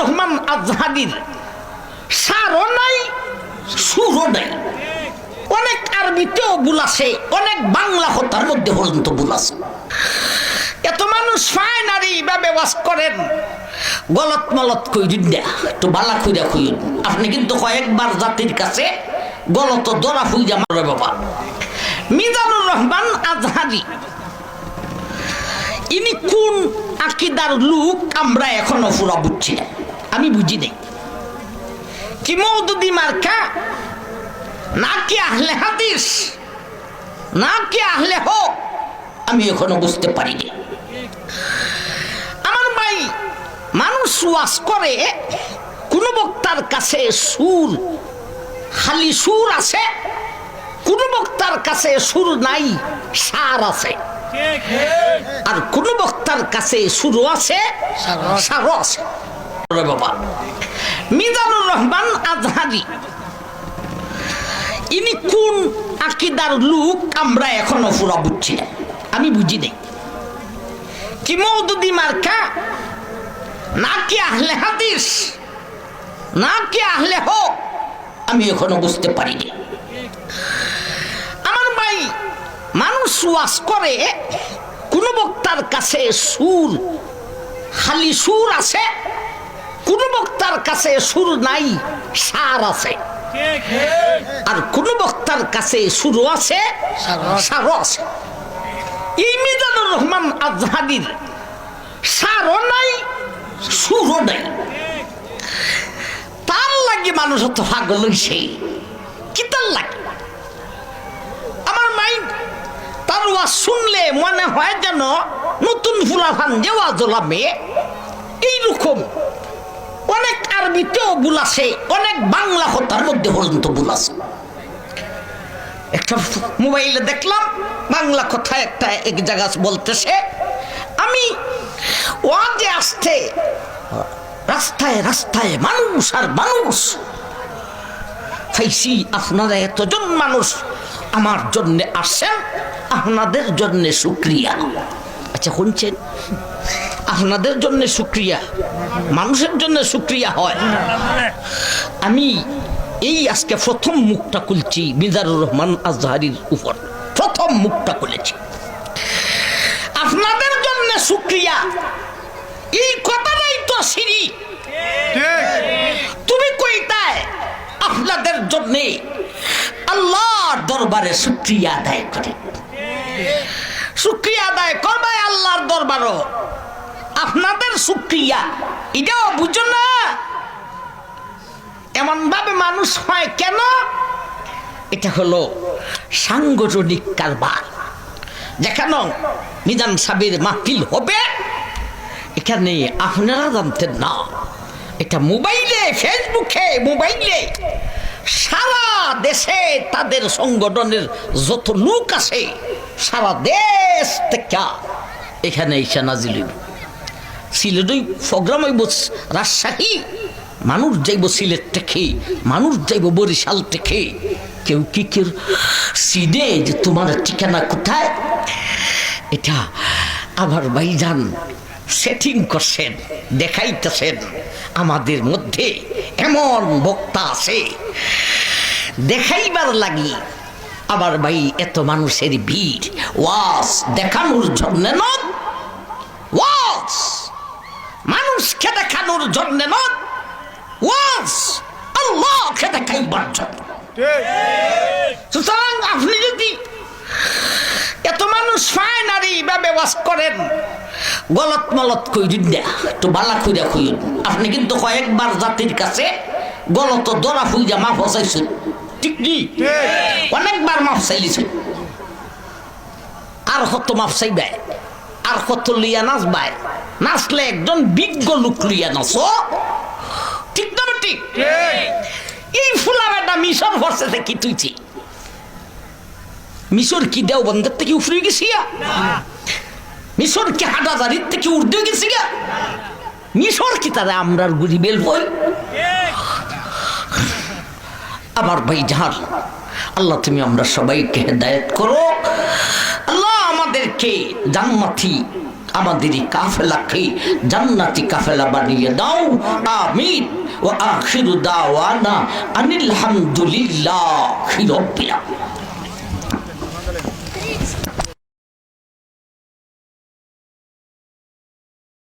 রহমান আজহারির সারও নাই, সুরও নাই। অনেক আরবিতেও ভুল আছে, অনেক বাংলা হতার মধ্যে পর্যন্ত ভুল আছে। এত মানুষ ফাইন আর এইভাবে বাস করেন, গলত মলত কইরিন না, একটু বালা খুঁজা খুঁজুন আপনি কিন্তু কয়েকবার জাতির কাছে গলত দরা খুঁজা মারে বাবা। মিজানুর রহমান আজহারি, ইনি কোন আকিদার লোক আমরা এখনও পুরা বুঝছি না। আমি বুঝি নাই। কি মৌদুদি মার্কা? নাকি আহলে হাদিস? নাকি আহলে হোক? আমি এখনও বুঝতে পারিনি। আমার ভাই মানুষ ওয়াজ করে কোন বক্তার কাছে সুর খালি সুর আছে কোন বক্তার কাছে সুর নাই সার আছে। আর কোন বক্তার কাছে সুরও আছে। সারও আছে। বাবা। মিজানুর রহমান আজহারি। ইনি কোন আকিদার লোক আমরা এখনও পুরা বুঝছি না। আমি বুঝি নাই। কি মৌদুদি মার্কা? নাকি আহলে হাদিস? নাকি আহলে হোক? আমি এখনও বুঝতে পারিনি। আমার ভাই মানুষ ওয়াজ করে, কোন বক্তার কাছে সুর, খালি সুর আছে কোন বক্তার কাছে সুর নাই, সার আছে। আর কোন বক্তার কাছে সুরও আছে, সারও আছে। এই মিজানুর রহমান আজহারির সারও নাই, সুরও নাই। তার লাগে মানুষ তো পাগল হইছে। কি তার লাগে? আমার মাইন্ড তার ওয়াজ শুনলে মনে হয় যেন নতুন ফুলাফান যে ওয়াজ ওলাবে এইরকম। অনেক আরবিতেও ভুল আছে, অনেক বাংলা কথার মধ্যে পর্যন্ত ভুল আছে। একটা মোবাইলে দেখলাম, বাংলা কথা একটা এক জায়গা বলতেছে, আমি ওয়াজে আসতে রাস্তায় রাস্তায় মানুষ আর মানুষ ফাইসি আপনারা এতজন মানুষ আমার জন্যে আসেন, আপনাদের জন্যে শুক্রিয়া। আচ্ছা শুনছেন? আপনাদের জন্য শুক্রিয়া মানুষের জন্য শুক্রিয়া হয়। আমি এই আজকে প্রথম মুখটা খুলছি মিজারুর রহমান আজহারির উপর। প্রথম মুখটা খুলেছি। আপনাদের জন্য শুক্রিয়া এই কথাটাই তো সিঁড়ি তুমি কইতায়, আপনাদের জন্য আল্লাহর দরবারে শুক্রিয়া আদায় করে। শুক্রিয়া আদায় করবে আল্লাহর দরবারও। আপনাদের শুক্রিয়া। এটাও বুঝো না। এমন ভাবে মানুষ হয় কেন? এটা হলো সাংগঠনিক কারবার। যেখানে মিজান সাবির মাহফিল হবে, এখানে আপনারা জানতেন না। এটা মোবাইলে, ফেসবুকে, মোবাইলে সারা দেশে তাদের সংগঠনের যত লোক আছে সারা দেশ থেকে এখানে এসে নাজিল হইব। সিলেটই প্রোগ্রাম হইব, রাজশাহী। মানুষ যাইব সিলেট থেকে, মানুষ যাইব বরিশাল থেকে। কেউ কি কেউ সিনে যে তোমার ঠিকানা কোথায়? এটা আবার ভাইজান সেটিং করছেন, দেখাইতেছেন। আমাদের মধ্যে এমন বক্তা আছে। দেখাইবার লাগি আবার ভাই, এত মানুষের ভিড়। ওয়াস দেখানোর জন্য নয় ওয়াস মানুষকে দেখানোর জন্য নয় ওয়াস আল্লাহকে দেখাইবার জন্য। সুতরাং আপনি যদি এত মানুষ ফাইন আর এইভাবে বাস করেন, গলত মলত কইরিন না, একটু বালা খুঁজা খুঁজুন আপনি কিন্তু কয়েকবার জাতির কাছে গলত দরা খুঁজা মাফ হসাইছেন। ঠিক। নি অনেকবার মাফ চাইলিছেন আর কত মাফ চাইবাই আর কত লিয়া নাচবাই নাচলে একজন বিজ্ঞ লোক লিয়া নাচ। ঠিক না ঠিক। এই ফুলা বেটা মিশর ভরসে থেকে তুইছি? মিশর কি দেও বন্ধের থেকে উফরে গেছি মিশর কি হাটাজারির থেকে উর্দে গেছি মিশর কি তারা আমরার গুড়ি বেল বই আমার ভাই জাহার আল্লাহ, তুমি আমরা সবাইকে হেদায়ত করো। আল্লাহ, আমাদেরকে জান্নাতি আমাদের কাফেলাকে জান্নাতি কাফেলা বানিয়ে দাও। আমিন। ও আখিরু দাওয়ানা আনিল হামদুলিল্লাহ